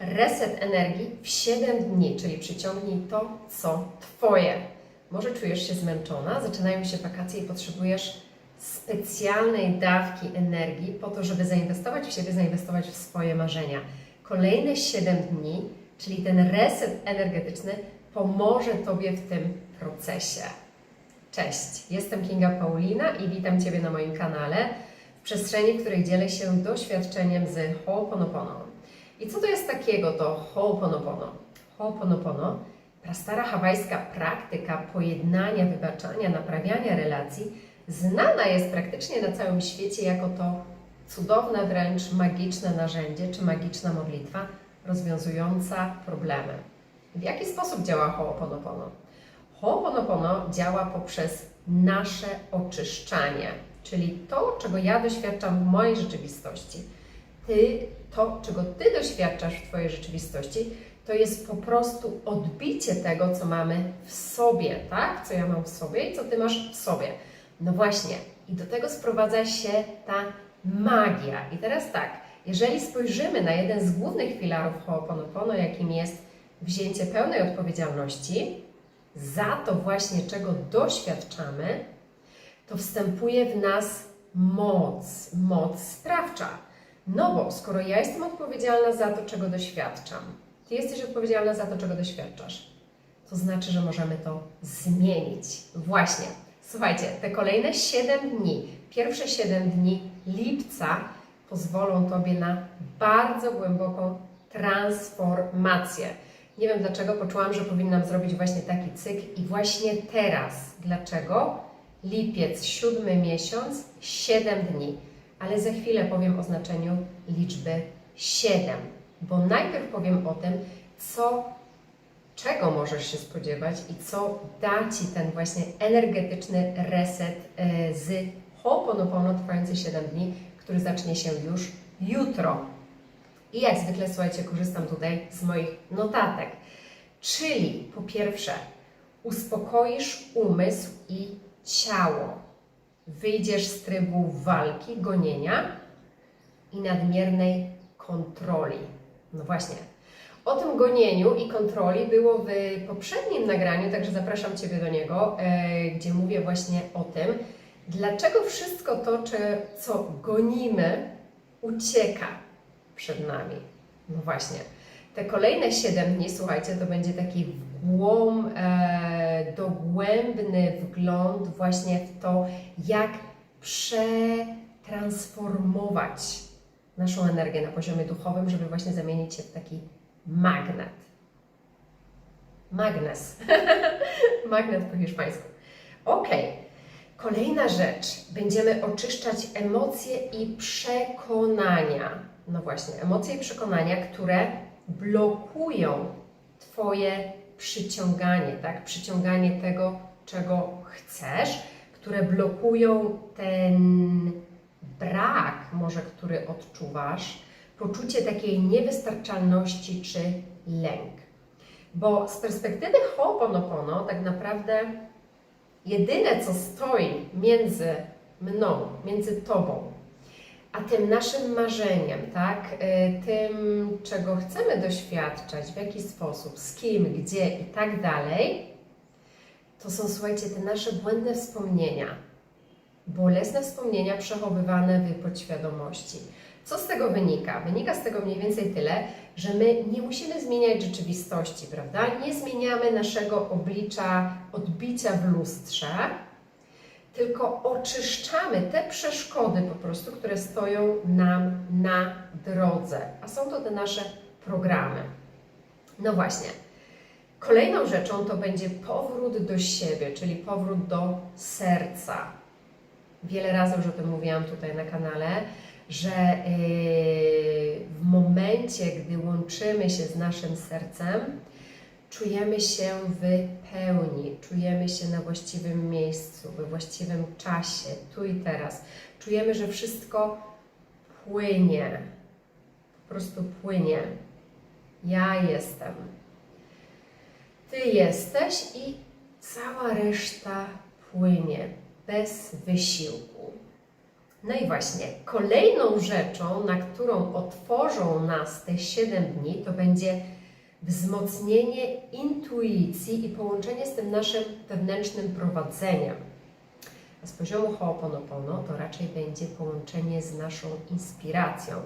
reset energii w 7 dni, czyli przyciągnij to, co Twoje. Może czujesz się zmęczona, zaczynają się wakacje i potrzebujesz specjalnej dawki energii po to, żeby zainwestować w siebie, zainwestować w swoje marzenia. Kolejne 7 dni, czyli ten reset energetyczny, pomoże Tobie w tym procesie. Cześć, jestem Kinga Paulina i witam Ciebie na moim kanale w przestrzeni, w której dzielę się doświadczeniem z Ho'oponopono. I co to jest takiego to Ho'oponopono? Ho'oponopono, prastara hawajska praktyka pojednania, wybaczania, naprawiania relacji, znana jest praktycznie na całym świecie jako to cudowne, wręcz magiczne narzędzie czy magiczna modlitwa rozwiązująca problemy. W jaki sposób działa Ho'oponopono? Ho'oponopono działa poprzez nasze oczyszczanie, czyli to, czego ja doświadczam w mojej rzeczywistości. Ty, to, czego Ty doświadczasz w Twojej rzeczywistości, to jest po prostu odbicie tego, co mamy w sobie, tak? Co ja mam w sobie i co Ty masz w sobie. No właśnie, i do tego sprowadza się ta magia. I teraz tak, jeżeli spojrzymy na jeden z głównych filarów Ho'oponopono, jakim jest wzięcie pełnej odpowiedzialności za to właśnie, czego doświadczamy, to wstępuje w nas moc, moc sprawcza. No bo skoro ja jestem odpowiedzialna za to, czego doświadczam, ty jesteś odpowiedzialna za to, czego doświadczasz, to znaczy, że możemy to zmienić. Właśnie. Słuchajcie, te kolejne 7 dni, pierwsze 7 dni lipca pozwolą Tobie na bardzo głęboką transformację. Nie wiem dlaczego, poczułam, że powinnam zrobić właśnie taki cykl i właśnie teraz. Dlaczego? Lipiec, siódmy miesiąc, 7 dni. Ale za chwilę powiem o znaczeniu liczby 7, bo najpierw powiem o tym, co, czego możesz się spodziewać i co da Ci ten właśnie energetyczny reset e, z Ho'oponopono trwający 7 dni, który zacznie się już jutro. I jak zwykle, słuchajcie, korzystam tutaj z moich notatek. Czyli po pierwsze, uspokoisz umysł i ciało. Wyjdziesz z trybu walki, gonienia i nadmiernej kontroli. No właśnie. O tym gonieniu i kontroli było w poprzednim nagraniu, także zapraszam Ciebie do niego, e, gdzie mówię właśnie o tym, dlaczego wszystko to, co gonimy, ucieka przed nami. No właśnie. Te kolejne 7 dni, słuchajcie, to będzie taki wgłąb, e, dogłębny wgląd właśnie w to, jak przetransformować naszą energię na poziomie duchowym, żeby właśnie zamienić się w taki magnet. Magnes. magnet po hiszpańsku. Ok. Kolejna rzecz. Będziemy oczyszczać emocje i przekonania. No właśnie, emocje i przekonania, które blokują Twoje przyciąganie, tak? Przyciąganie tego, czego chcesz, które blokują ten brak, może który odczuwasz, poczucie takiej niewystarczalności czy lęk. Bo z perspektywy Ho'oponopono tak naprawdę jedyne, co stoi między mną, między Tobą, a tym naszym marzeniem, tak, y, tym, czego chcemy doświadczać, w jaki sposób, z kim, gdzie i tak dalej, to są, słuchajcie, te nasze błędne wspomnienia, bolesne wspomnienia przechowywane w podświadomości. Co z tego wynika? Wynika z tego mniej więcej tyle, że my nie musimy zmieniać rzeczywistości, prawda? Nie zmieniamy naszego oblicza, odbicia w lustrze, tylko oczyszczamy te przeszkody po prostu, które stoją nam na drodze. A są to te nasze programy. No właśnie. Kolejną rzeczą to będzie powrót do siebie, czyli powrót do serca. Wiele razy już o tym mówiłam tutaj na kanale, że yy, w momencie, gdy łączymy się z naszym sercem, czujemy się w pełni, czujemy się na właściwym miejscu, we właściwym czasie, tu i teraz. Czujemy, że wszystko płynie, po prostu płynie. Ja jestem. Ty jesteś i cała reszta płynie bez wysiłku. No i właśnie, kolejną rzeczą, na którą otworzą nas te 7 dni, to będzie wzmocnienie intuicji i połączenie z tym naszym wewnętrznym prowadzeniem. A z poziomu Ho'oponopono to raczej będzie połączenie z naszą inspiracją.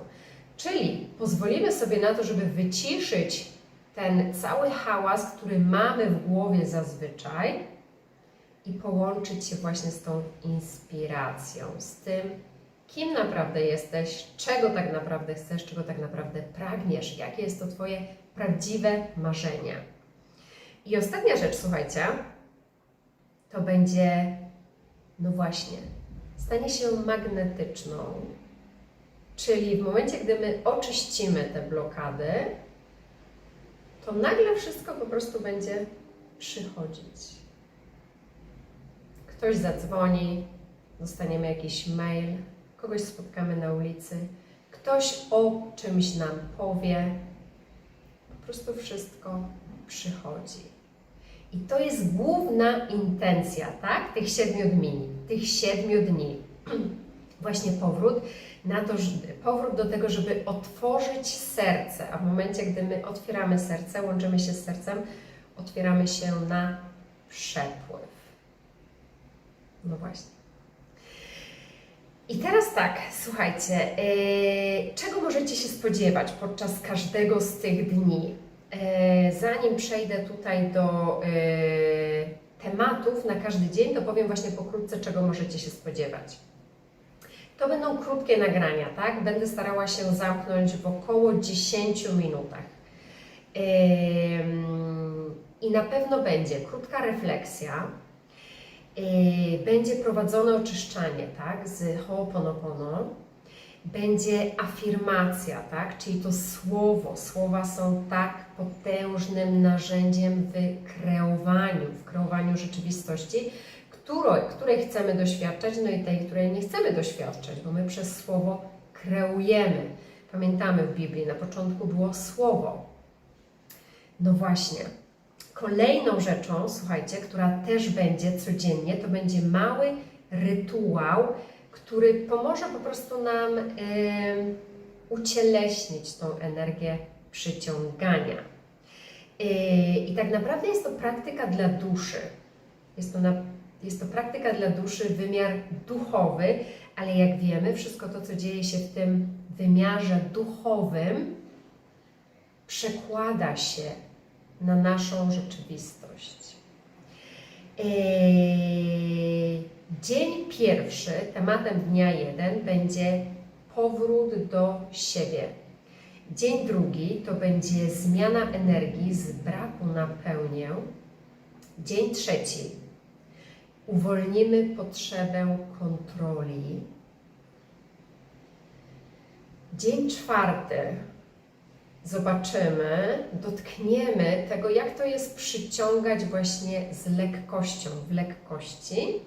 Czyli pozwolimy sobie na to, żeby wyciszyć ten cały hałas, który mamy w głowie zazwyczaj i połączyć się właśnie z tą inspiracją, z tym, kim naprawdę jesteś, czego tak naprawdę chcesz, czego tak naprawdę pragniesz, jakie jest to Twoje prawdziwe marzenie. I ostatnia rzecz, słuchajcie, to będzie, no właśnie, stanie się magnetyczną. Czyli w momencie, gdy my oczyścimy te blokady, to nagle wszystko po prostu będzie przychodzić. Ktoś zadzwoni, dostaniemy jakiś mail, kogoś spotkamy na ulicy, ktoś o czymś nam powie, po prostu wszystko przychodzi. I to jest główna intencja, tak? Tych siedmiu dni. Tych siedmiu dni. Właśnie powrót na to, powrót do tego, żeby otworzyć serce. A w momencie, gdy my otwieramy serce, łączymy się z sercem, otwieramy się na przepływ. No właśnie. I teraz tak, słuchajcie, yy, czego możecie się spodziewać podczas każdego z tych dni? Yy, zanim przejdę tutaj do yy, tematów na każdy dzień, to powiem właśnie pokrótce, czego możecie się spodziewać. To będą krótkie nagrania, tak? Będę starała się zamknąć w około 10 minutach. I na pewno będzie krótka refleksja, będzie prowadzone oczyszczanie, tak, z Ho'oponopono. Będzie afirmacja, tak, czyli to słowo. Słowa są tak potężnym narzędziem w kreowaniu, w kreowaniu rzeczywistości, której, której chcemy doświadczać, no i tej, której nie chcemy doświadczać, bo my przez słowo kreujemy. Pamiętamy w Biblii, na początku było słowo. No właśnie. Kolejną rzeczą, słuchajcie, która też będzie codziennie, to będzie mały rytuał, który pomoże po prostu nam em, ucieleśnić tą energię przyciągania. Yy, I tak naprawdę jest to praktyka dla duszy. Jest to, na, jest to praktyka dla duszy, wymiar duchowy, ale jak wiemy, wszystko to, co dzieje się w tym wymiarze duchowym, przekłada się na naszą rzeczywistość. Eee, Dzień pierwszy, tematem dnia jeden, będzie powrót do siebie. Dzień drugi to będzie zmiana energii z braku na pełnię. Dzień trzeci uwolnimy potrzebę kontroli. Dzień czwarty zobaczymy, dotkniemy tego, jak to jest przyciągać właśnie z lekkością, w lekkości.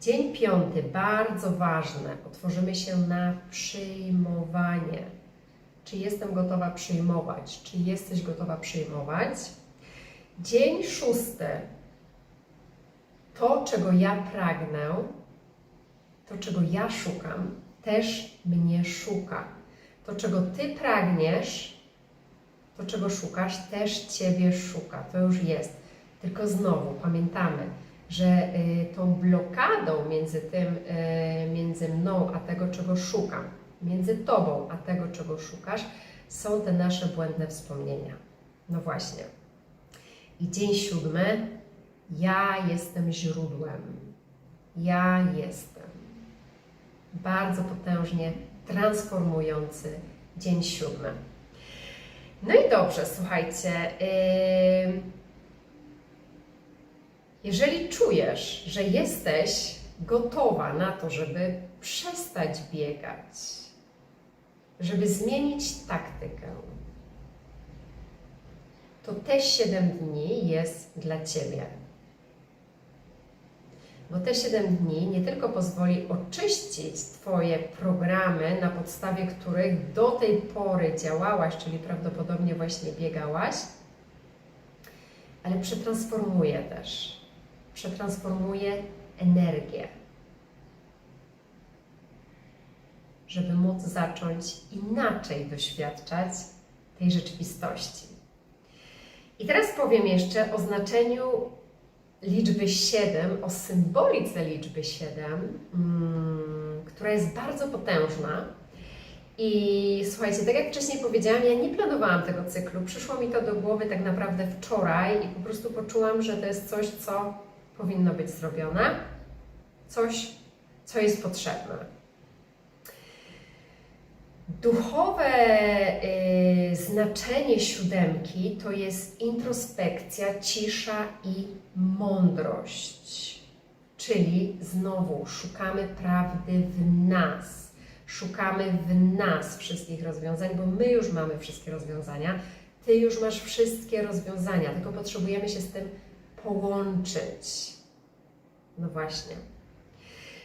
Dzień piąty, bardzo ważne, otworzymy się na przyjmowanie. Czy jestem gotowa przyjmować? Czy jesteś gotowa przyjmować? Dzień szósty, to, czego ja pragnę, to, czego ja szukam, też mnie szuka. To, czego Ty pragniesz, to, czego szukasz, też Ciebie szuka. To już jest. Tylko znowu pamiętamy, że y, tą blokadą między tym, y, między mną a tego, czego szukam, między Tobą a tego, czego szukasz, są te nasze błędne wspomnienia. No właśnie. I dzień siódmy, ja jestem źródłem. Ja jestem. Bardzo potężnie transformujący dzień siódmy. No i dobrze, słuchajcie. Jeżeli czujesz, że jesteś gotowa na to, żeby przestać biegać, żeby zmienić taktykę, to te 7 dni jest dla Ciebie. Bo te 7 dni nie tylko pozwoli oczyścić Twoje programy, na podstawie których do tej pory działałaś, czyli prawdopodobnie właśnie biegałaś, ale przetransformuje też. Przetransformuje energię. żeby móc zacząć inaczej doświadczać tej rzeczywistości. I teraz powiem jeszcze o znaczeniu liczby 7, o symbolice liczby 7, mm, która jest bardzo potężna. I słuchajcie, tak jak wcześniej powiedziałam, ja nie planowałam tego cyklu. Przyszło mi to do głowy tak naprawdę wczoraj i po prostu poczułam, że to jest coś, co powinno być zrobione, coś, co jest potrzebne. Duchowe y, znaczenie siódemki to jest introspekcja, cisza i mądrość. Czyli znowu szukamy prawdy w nas. Szukamy w nas wszystkich rozwiązań, bo my już mamy wszystkie rozwiązania. Ty już masz wszystkie rozwiązania, tylko potrzebujemy się z tym połączyć. No właśnie.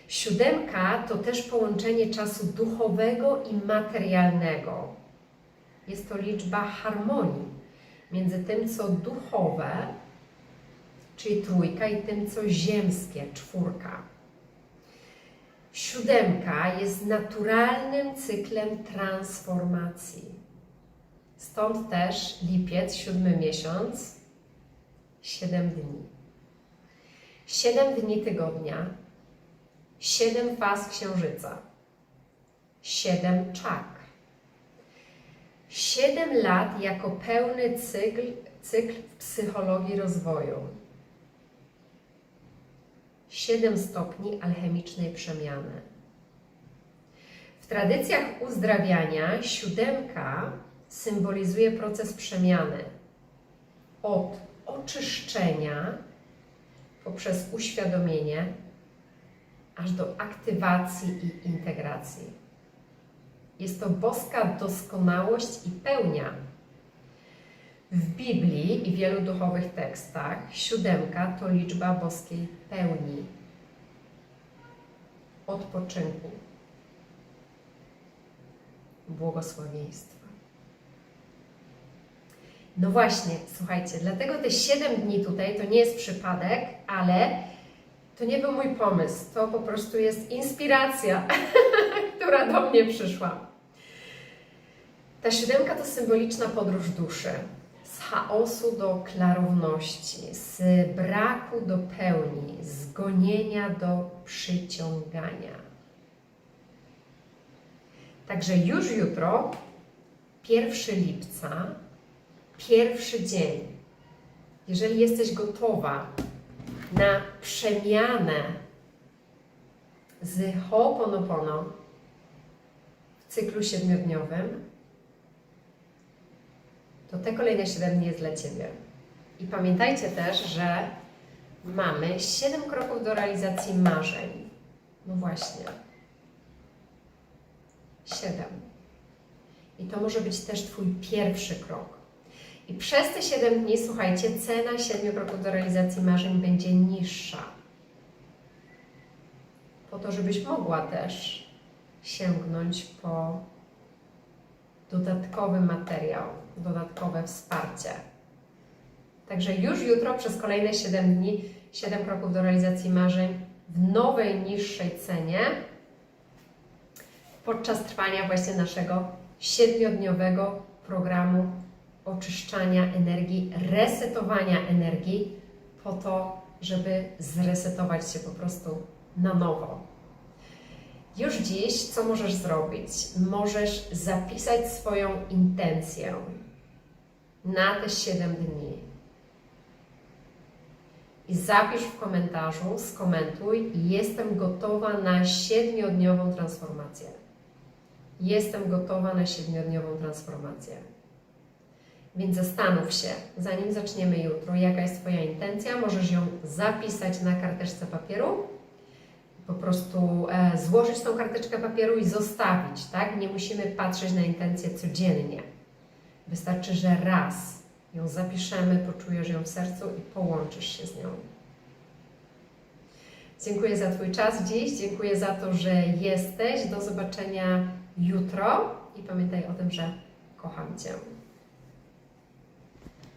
Siódemka to też połączenie czasu duchowego i materialnego. Jest to liczba harmonii między tym, co duchowe, czyli trójka, i tym, co ziemskie, czwórka. Siódemka jest naturalnym cyklem transformacji. Stąd też lipiec, siódmy miesiąc, siedem dni. Siedem dni tygodnia, siedem faz księżyca, siedem czakr, siedem lat jako pełny cykl, cykl w psychologii rozwoju, siedem stopni alchemicznej przemiany. W tradycjach uzdrawiania siódemka symbolizuje proces przemiany. Od oczyszczenia poprzez uświadomienie aż do aktywacji i integracji. Jest to boska doskonałość i pełnia. W Biblii i wielu duchowych tekstach siódemka to liczba boskiej pełni, odpoczynku, błogosławieństwa. No właśnie, słuchajcie, dlatego te 7 dni tutaj to nie jest przypadek, ale to nie był mój pomysł, to po prostu jest inspiracja, która do mnie przyszła. Ta siódemka to symboliczna podróż duszy. Z chaosu do klarowności, z braku do pełni, z gonienia do przyciągania. Także już jutro, 1 lipca, pierwszy dzień, jeżeli jesteś gotowa na przemianę z Ho'oponopono w cyklu siedmiodniowym, to te kolejne 7 dni jest dla Ciebie. I pamiętajcie też, że mamy 7 kroków do realizacji marzeń. No właśnie. 7. I to może być też Twój pierwszy krok. I przez te 7 dni, słuchajcie, cena 7 kroków do realizacji marzeń będzie niższa. Po to, żebyś mogła też sięgnąć po dodatkowy materiał, dodatkowe wsparcie. Także już jutro przez kolejne 7 dni, 7 kroków do realizacji marzeń w nowej, niższej cenie podczas trwania właśnie naszego siedmiodniowego programu oczyszczania energii, resetowania energii, po to, żeby zresetować się po prostu na nowo. Już dziś, co możesz zrobić? Możesz zapisać swoją intencję na te 7 dni. I zapisz w komentarzu, skomentuj, jestem gotowa na siedmiodniową transformację. Jestem gotowa na siedmiodniową transformację. Więc zastanów się, zanim zaczniemy jutro, jaka jest Twoja intencja. Możesz ją zapisać na karteczce papieru, po prostu e, złożyć tą karteczkę papieru i zostawić, tak? Nie musimy patrzeć na intencję codziennie. Wystarczy, że raz ją zapiszemy, poczujesz ją w sercu i połączysz się z nią. Dziękuję za Twój czas dziś, dziękuję za to, że jesteś. Do zobaczenia jutro i pamiętaj o tym, że kocham Cię.